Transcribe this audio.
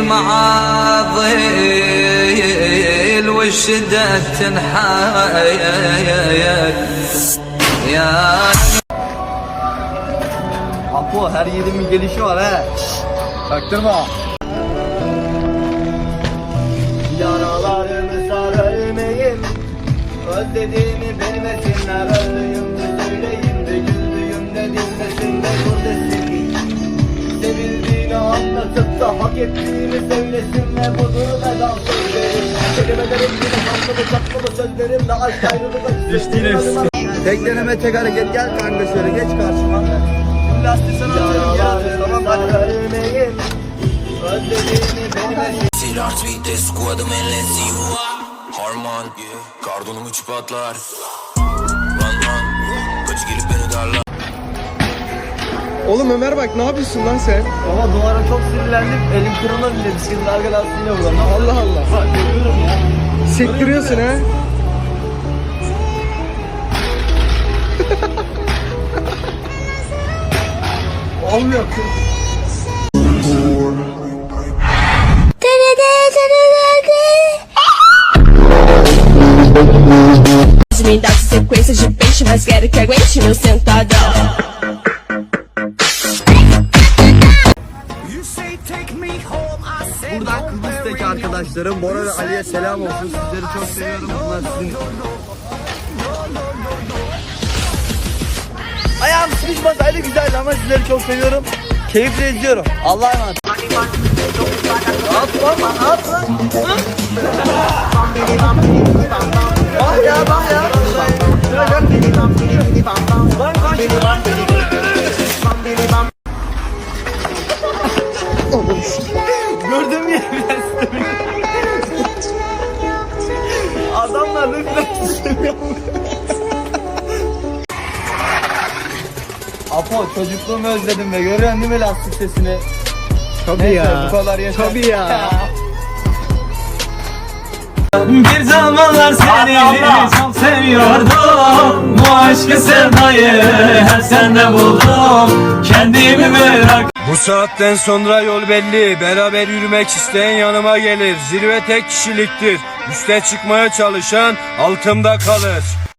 المعاضل والشدة تنحايل يا Apo her yerin bir gelişi var he. Çaktırma. Yaralarımı sarayım Özlediğimi bilmesinler Öldüğümde Hak ettiğimi söylesinler Budur veda sözlerim Kelimelerim gibi tatlı tatlı sözlerimle Aşk ayrılık Düştüğüne Tekleneme tek hareket. Gel kanka şöyle geç karşıma. Lastiği sana atıyorum ya Tamam hadi. Silah tweet'te squad'ım enlesi Harman Kardonum uçup atlar Lan lan Kaç gelip beni darlar Oğlum Ömer bak ne yapıyorsun lan sen? Baba duvara çok sinirlendim elim kırılır bile bisikletin arka lastiğiyle vuralım Allah Allah. Bak görüyorum ya Sektiriyorsun ha. Olmuyor Me dá sequência de peixe, mas quero que aguente meu sentadão. Buradan Kıbrıs'taki arkadaşlarım Bora ve Ali'ye selam olsun. Sizleri çok seviyorum. Bunlar sizin Ayağım sıkışmasaydı güzeldi ama sizleri çok seviyorum. Keyifle izliyorum. Allah'a emanet. Ne yap lan ne yap lan Bak ya bak. ya Kaç Gördüm ya biraz Adamlar lütfen istemiyor Apo çocukluğumu özledim ve görüyorsun değil mi lastik sesini? Tabii Neyse, ya. bu kadar yeter. Tabii ya. Bir zamanlar seni çok seviyordum Bu aşkı sevdayı her sende buldum Kendimi Bu saatten sonra yol belli. Beraber yürümek isteyen yanıma gelir. Zirve tek kişiliktir. Üste çıkmaya çalışan altımda kalır.